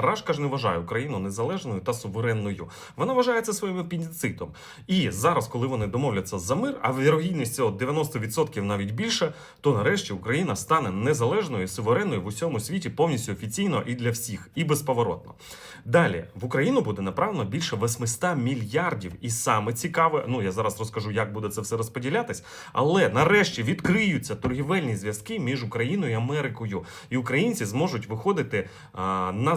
Рашка ж не вважає Україну незалежною та суверенною. Вона вважає це своїм апендицитом. І зараз, коли вони домовляться за мир, а вірогідність цього 90% навіть більше, то нарешті Україна стане незалежною суверенною в усьому світі повністю офіційно і для всіх, і безповоротно. Далі в Україну буде направлено більше 800 мільярдів. І саме цікаве, ну я зараз розкажу, як буде це все розподілятись. Але нарешті відкриються торгівельні зв'язки між Україною і Америкою, і українці зможуть виходити а, на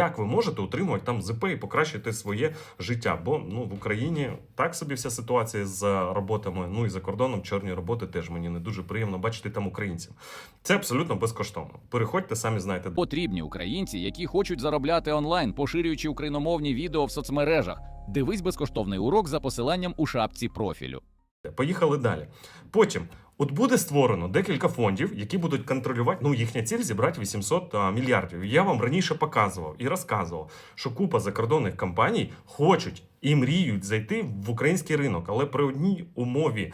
ви можете отримувати там ЗП і покращити своє життя. Бо ну в Україні так собі вся ситуація з роботами. Ну і за кордоном чорні роботи теж мені не дуже приємно бачити там українців. Це абсолютно безкоштовно. Переходьте, самі знаєте. Потрібні українці, які хочуть заробляти онлайн, поширюючи україномовні відео в соцмережах. Дивись безкоштовний урок за посиланням у шапці профілю. Поїхали далі. Потім. От буде створено декілька фондів, які будуть контролювати. Ну, їхня ціль зібрати 800 а, мільярдів. Я вам раніше показував і розказував, що купа закордонних компаній хочуть і мріють зайти в український ринок, але при одній умові,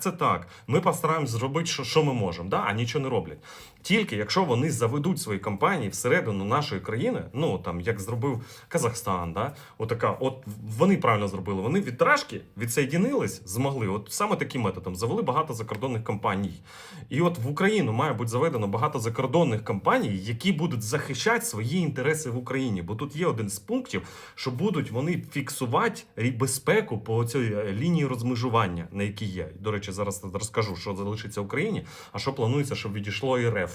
це так? Ми постараємось зробити, що, що ми можемо, да? а нічого не роблять. Тільки якщо вони заведуть свої компанії всередину нашої країни, ну там як зробив Казахстан, да? Отака, от вони правильно зробили. Вони від Рашки відсоєдінились, змогли. От саме таким методом завели багато закордонних компаній. І от в Україну має бути заведено багато закордонних компаній, які будуть захищати свої інтереси в Україні. Бо тут є один з пунктів, що будуть вони фіксувати безпеку по цій е, лінії розмежування, на якій є. До речі, зараз розкажу, що залишиться в Україні, а що планується, щоб відійшло і РФ.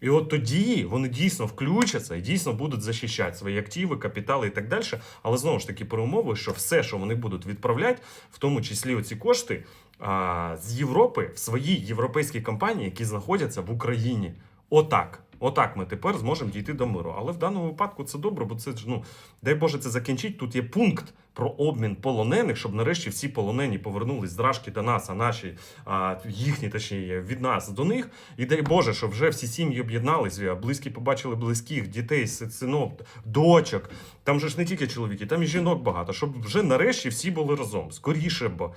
І от тоді вони дійсно включаться і дійсно будуть захищати свої активи, капітали і так далі. Але знову ж таки, про умови, що все, що вони будуть відправляти, в тому числі оці кошти а, з Європи в свої європейські компанії, які знаходяться в Україні. Отак. Отак ми тепер зможемо дійти до миру. Але в даному випадку це добре, бо це ж ну дай Боже це закінчить. Тут є пункт про обмін полонених, щоб нарешті всі полонені повернулись з до нас, а наші а, їхні, точніше, від нас до них. І дай Боже, щоб вже всі сім'ї об'єднались, близькі побачили близьких, дітей, си- синок, дочок. Там же ж не тільки чоловіки, там і жінок багато, щоб вже нарешті всі були разом. Скоріше б.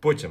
Потім.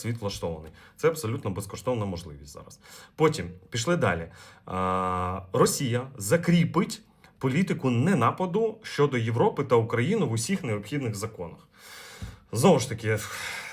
світ влаштований. Це абсолютно безкоштовна можливість зараз. Потім пішли далі. Росія закріпить політику ненападу щодо Європи та України в усіх необхідних законах. Знову ж таки,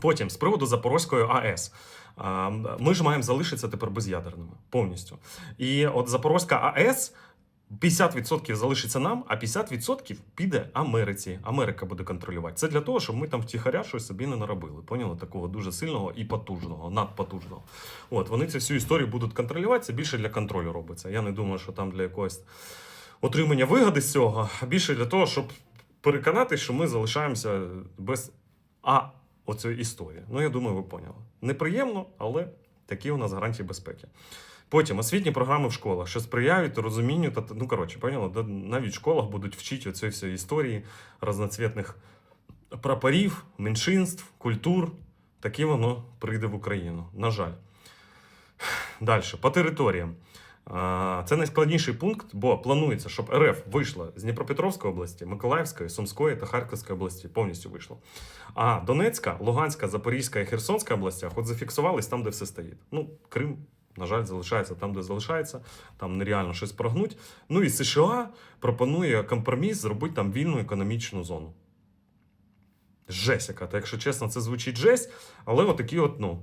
Потім, з приводу Запорозької АЕС. Ми ж маємо залишитися тепер без'ядерними повністю. І от Запорозька АЕС 50% залишиться нам, а 50% піде Америці. Америка буде контролювати. Це для того, щоб ми там втіхаря щось собі не наробили. Поняли? Такого дуже сильного і потужного, надпотужного. От вони цю всю історію будуть контролювати. Це більше для контролю робиться. Я не думаю, що там для якогось отримання вигоди з цього, а більше для того, щоб переконати, що ми залишаємося без А оцієї історії. Ну, я думаю, ви поняли. Неприємно, але такі у нас гарантії безпеки. Потім освітні програми в школах, що сприяють розумінню та ну коротше, поняли, навіть в школах будуть вчити оцієї всієї історії разноцвітних прапорів, меншинств, культур. Таке воно прийде в Україну. На жаль. Далі, по територіям. Це найскладніший пункт, бо планується, щоб РФ вийшла з Дніпропетровської області, Миколаївської, Сумської та Харківської області повністю вийшло. А Донецька, Луганська, Запорізька і Херсонська областях от зафіксувались там, де все стоїть. Ну, Крим, на жаль, залишається там, де залишається, там нереально щось прогнуть. Ну і США пропонує компроміс зробити там вільну економічну зону. Жесть яка. Та якщо чесно, це звучить жесть, але отакі от, ну,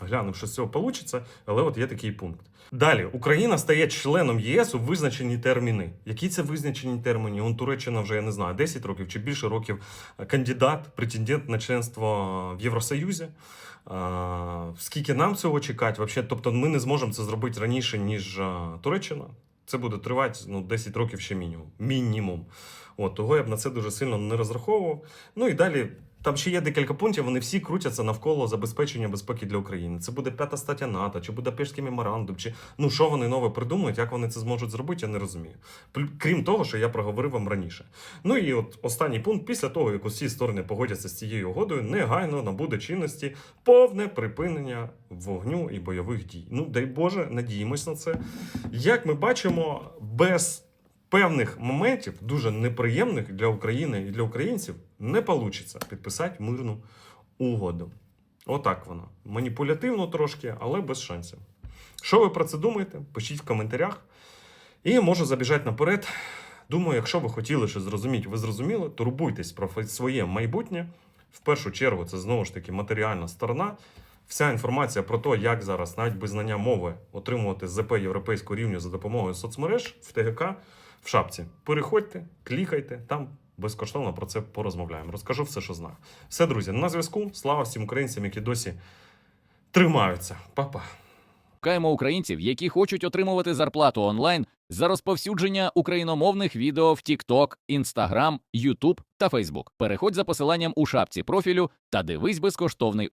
Глянемо, що з цього вийде, але от є такий пункт. Далі Україна стає членом єС у визначені терміни. Які це визначені терміни? Он Туреччина вже я не знаю, 10 років чи більше років кандидат, претендент на членство в Євросоюзі. А, скільки нам цього чекати? Вообще, тобто ми не зможемо це зробити раніше, ніж а, Туреччина. Це буде тривати ну, 10 років ще мінімум. Мінімум. От, того я б на це дуже сильно не розраховував. Ну і далі. Там ще є декілька пунктів, вони всі крутяться навколо забезпечення безпеки для України. Це буде п'ята стаття НАТО, чи Будапештський меморандум, чи ну що вони нове придумають, як вони це зможуть зробити, я не розумію. Крім того, що я проговорив вам раніше. Ну і от останній пункт, після того, як усі сторони погодяться з цією угодою, негайно набуде чинності повне припинення вогню і бойових дій. Ну, дай Боже, надіємось на це. Як ми бачимо, без певних моментів, дуже неприємних для України і для українців, не вийде підписати мирну угоду. Отак вона. Маніпулятивно трошки, але без шансів. Що ви про це думаєте? Пишіть в коментарях. І можу забіжати наперед. Думаю, якщо ви хотіли щось зрозуміти, ви зрозуміли, турбуйтесь про своє майбутнє. В першу чергу, це знову ж таки матеріальна сторона. Вся інформація про те, як зараз, навіть без знання мови, отримувати ЗП європейського рівня за допомогою соцмереж в ТГК в шапці. Переходьте, клікайте, там безкоштовно про це порозмовляємо. Розкажу все, що знаю. Все, друзі, на зв'язку. Слава всім українцям, які досі тримаються. Па-па. Шукаємо українців, які хочуть отримувати зарплату онлайн за розповсюдження україномовних відео в TikTok, Instagram, YouTube та Facebook. Переходь за посиланням у шапці профілю та дивись безкоштовний